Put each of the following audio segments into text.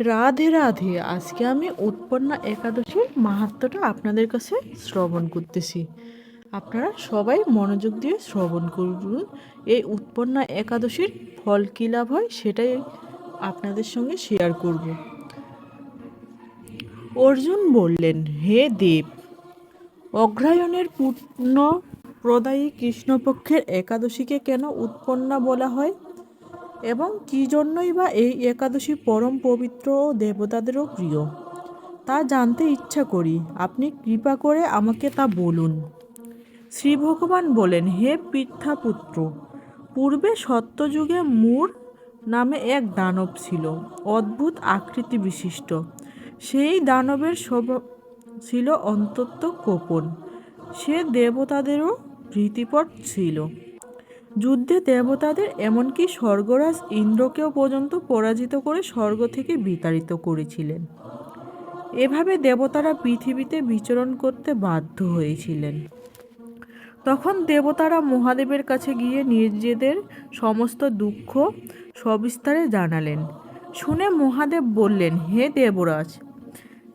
রাধে রাধে, আজকে আমি উৎপন্না একাদশীর মাহাত্ম্যটা আপনাদের কাছে শ্রবণ করতেছি। আপনারা সবাই মনোযোগ দিয়ে শ্রবণ করুন। এই উৎপন্না একাদশীর ফল কী লাভ হয় সেটাই আপনাদের সঙ্গে শেয়ার করব। অর্জুন বললেন, হে দেব, অগ্রায়ণের পূর্ণ প্রদায়ী কৃষ্ণপক্ষের একাদশীকে কেন উৎপন্না বলা হয়? এবং কী জন্যই বা এই একাদশী পরম পবিত্র ও দেবতাদেরও প্রিয়? তা জানতে ইচ্ছা করি, আপনি কৃপা করে আমাকে তা বলুন। শ্রী ভগবান বলেন, হে পৃথাপুত্র পূর্বে সত্যযুগে মূর নামে এক দানব ছিল, অদ্ভুত আকৃতি বিশিষ্ট। সেই দানবের স্বভাব ছিল অন্তত কোপন সে দেবতাদেরও ভীতিপট ছিল। যুদ্ধে দেবতাদের এমনকি স্বর্গরাজ ইন্দ্রকেও পর্যন্ত পরাজিত করে স্বর্গ থেকে বিতাড়িত করেছিলেন। এভাবে দেবতারা পৃথিবীতে বিচরণ করতে বাধ্য হয়েছিলেন। তখন দেবতারা মহাদেবের কাছে গিয়ে নিজেদের সমস্ত দুঃখ সবিস্তারে জানালেন। শুনে মহাদেব বললেন, হে দেবরাজ,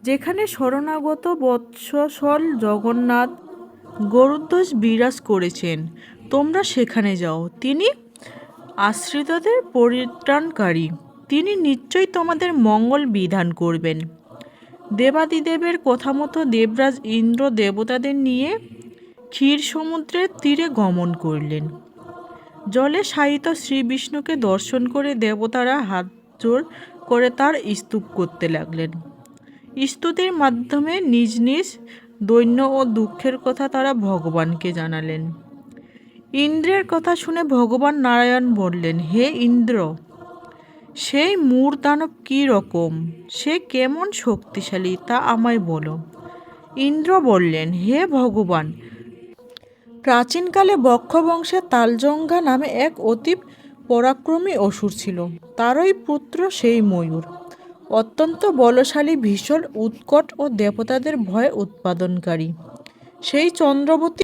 যেখানে শরণাগত বৎসল জগন্নাথ গরুধ্বজ বিরাজ করেছেন তোমরা সেখানে যাও। তিনি আশ্রিতদের পরিত্রাণকারী। তিনি নিশ্চয়ই তোমাদের মঙ্গল বিধান করবেন। দেবাদিদেবের কথা মতো দেবরাজ ইন্দ্র দেবতাদের নিয়ে ক্ষীর সমুদ্রের তীরে গমন করলেন। জলে শায়িত শ্রী বিষ্ণুকে দর্শন করে দেবতারা হাত জোর করে তার স্তূপ করতে লাগলেন। স্তুতির মাধ্যমে নিজ নিজ দৈন্য ও দুঃখের কথা তারা ভগবানকে জানালেন। ইন্দ্রের কথা শুনে ভগবান নারায়ণ বললেন, হে ইন্দ্র, সেই মূর দানব কী রকম? সে কেমন শক্তিশালী, তা আমায় বলো। ইন্দ্র বললেন, হে ভগবান, প্রাচীনকালে বক্ষবংশের তালজঙ্ঘা নামে এক অতি পরাক্রমী অসুর ছিল। তারই পুত্র সেই ময়ূর। অত্যন্ত বলশালী, ভীষণ উৎকট ও দেবতাদের ভয় উৎপাদনকারী। সেই চন্দ্রবতী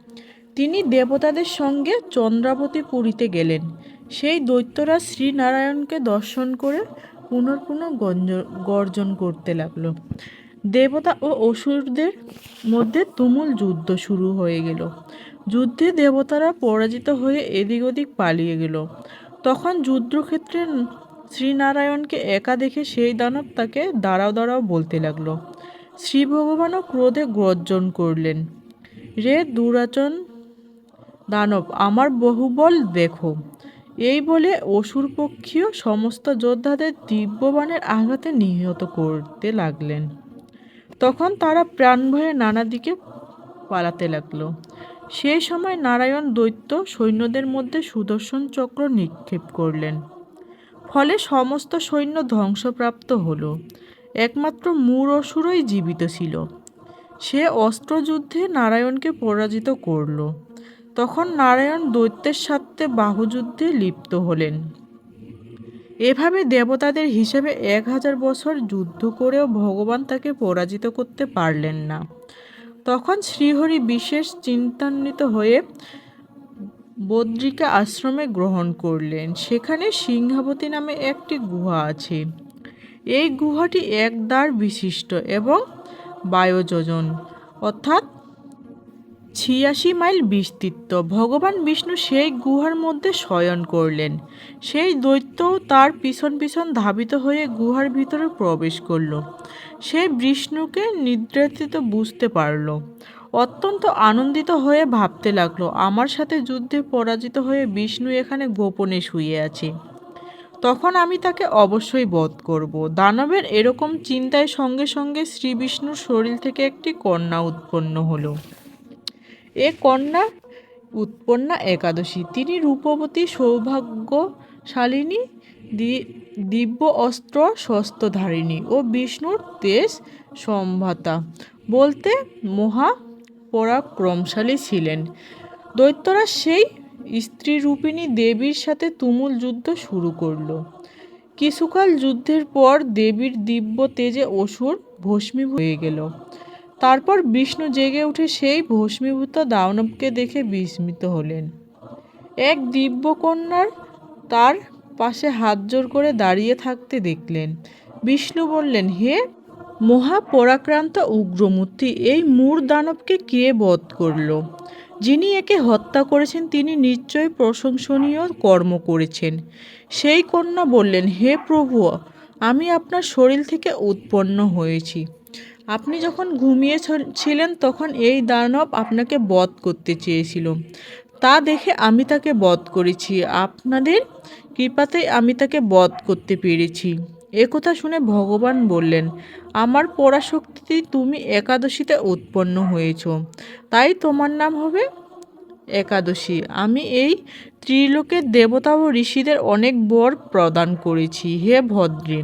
তিনি দেবতাদের সঙ্গে চন্দ্রাবতী পুরীতে গেলেন। সেই দৈত্যরা শ্রীনারায়ণকে দর্শন করে পুনর্পুনঃ গঞ্জ- গর্জন করতে লাগল। দেবতা ও অসুরদের মধ্যে তুমুল যুদ্ধ শুরু হয়ে গেল। যুদ্ধে দেবতারা পরাজিত হয়ে এদিক ওদিক পালিয়ে গেল। তখন যুদ্ধক্ষেত্রে শ্রীনারায়ণকে একা দেখে সেই দানব তাকে দাঁড়াও দাঁড়াও বলতে লাগল। শ্রী ভগবানও ক্রোধে গর্জন করলেন। রে দুরাচন দানব, আমার বহুবল দেখো। এই বলে অসুরপক্ষীয় সমস্ত যোদ্ধাদের দিব্যবাণের আঘাতে নিহত করতে লাগলেন। তখন তারা প্রাণ ভয়ে নানা দিকে পালাতে লাগল। সেই সময় নারায়ণ দৈত্য সৈন্যদের মধ্যে সুদর্শন চক্র নিক্ষেপ করলেন। ফলে সমস্ত সৈন্য ধ্বংসপ্রাপ্ত হলো। একমাত্র মূর অসুরই জীবিত ছিল। সে অস্ত্রযুদ্ধে নারায়ণকে পরাজিত করল। তখন নারায়ণ দৈত্যের সাথে বাহুযুদ্ধে লিপ্ত হলেন। এভাবে দেবতাদের হিসেবে এক হাজার বছর যুদ্ধ করেও ভগবান তাকে পরাজিত করতে পারলেন না। তখন শ্রীহরি বিশেষ চিন্তান্বিত হয়ে বদ্রিকা আশ্রমে গ্রহণ করলেন। সেখানে সিংহাবতী নামে একটি গুহা আছে। এই গুহাটি এক দ্বার বিশিষ্ট এবং বায়োযোজন। অর্থাৎ ছিয়াশি মাইল বিস্তৃত। ভগবান বিষ্ণু সেই গুহার মধ্যে শয়ন করলেন। সেই দৈত্যও তার পিছন পিছন ধাবিত হয়ে গুহার ভিতরে প্রবেশ করল। সে বিষ্ণুকে নিদ্রাতীত বুঝতে পারল। অত্যন্ত আনন্দিত হয়ে ভাবতে লাগল, আমার সাথে যুদ্ধে পরাজিত হয়ে বিষ্ণু এখানে গোপনে শুয়ে আছে। তখন আমি তাকে অবশ্যই বধ করব। দানবের এরকম চিন্তায় সঙ্গে সঙ্গে শ্রী বিষ্ণুর শরীর থেকে একটি কন্যা উৎপন্ন হলো। এ কন্যা উৎপন্না একাদশী। তিনি রূপবতী, সৌভাগ্যশালিনী দিব্য অস্ত্র শস্ত্রধারিণী ও বিষ্ণুর তেজ সম্ভাতা বলতে মহা পরাক্রমশালী ছিলেন। দৈত্যরা সেই স্ত্রীরূপিণী দেবীর সাথে তুমুল যুদ্ধ শুরু করল। কিছুকাল যুদ্ধের পর দেবীর দিব্য তেজে অসুর ভস্মী হয়ে গেল। তারপর বিষ্ণু জেগে উঠে সেই ভস্মীভূত দানবকে দেখে বিস্মিত হলেন। এক দিব্য কন্যার তার পাশে হাত জোর করে দাঁড়িয়ে থাকতে দেখলেন। বিষ্ণু বললেন, হে মহাপরাক্রান্ত উগ্রমূর্তি, এই মূর দানবকে কে বধ করল? যিনি একে হত্যা করেছেন, তিনি নিশ্চয়ই প্রশংসনীয় কর্ম করেছেন। সেই কন্যা বললেন, হে প্রভু, আমি আপনার শরীর থেকে উৎপন্ন হয়েছি। আপনি যখন ঘুমিয়ে ছিলেন, তখন এই দানব আপনাকে বধ করতে চেয়েছিল। তা দেখে আমি তাকে বধ করেছি। আপনাদের কৃপাতেই আমি তাকে বধ করতে পেরেছি। একথা শুনে ভগবান বললেন, আমার পরাশক্তি তুমি একাদশীতে উৎপন্ন হয়েছ। তাই তোমার নাম হবে একাদশী। আমি এই ত্রিলোকের দেবতা ও ঋষিদের অনেক বর প্রদান করেছি। হে ভদ্রে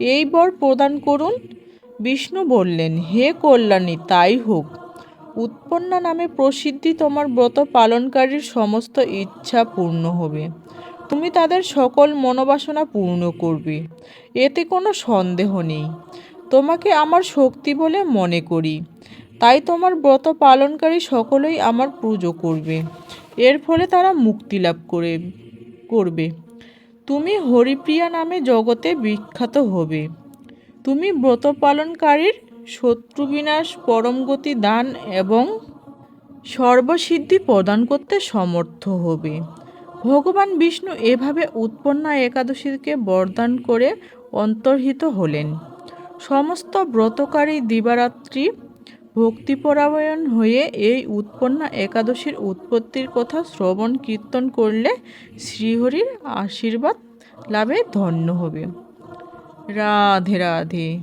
এই বর প্রদান করুন। বিষ্ণু বললেন, হে কল্যাণী, তাই হোক। উৎপন্না নামে প্রসিদ্ধি তোমার ব্রত পালনকারীর সমস্ত ইচ্ছা পূর্ণ হবে। তুমি তাদের সকল মনোবাসনা পূর্ণ করবে। এতে কোনো সন্দেহ নেই। তোমাকে আমার শক্তি বলে মনে করি। তাই তোমার ব্রত পালনকারী সকলেই আমার পুজো করবে। এর ফলে তারা মুক্তি লাভ করে, করবে। তুমি হরিপ্রিয়া নামে জগতে বিখ্যাত হবে। তুমি ব্রত পালনকারীর শত্রু বিনাশ পরম গতি দান এবং সর্বসিদ্ধি প্রদান করতে সমর্থ হবে। ভগবান বিষ্ণু এভাবে উৎপন্না একাদশীকে বরদান করে অন্তর্হিত হলেন। সমস্ত ব্রতকারী দিবারাত্রি ভক্তিপরায়ণ হয়ে এই উৎপন্না একাদশীর উৎপত্তির কথা শ্রবণ কীর্তন করলে শ্রীহরির আশীর্বাদ লাভে ধন্য হবে। রাধে রাধে।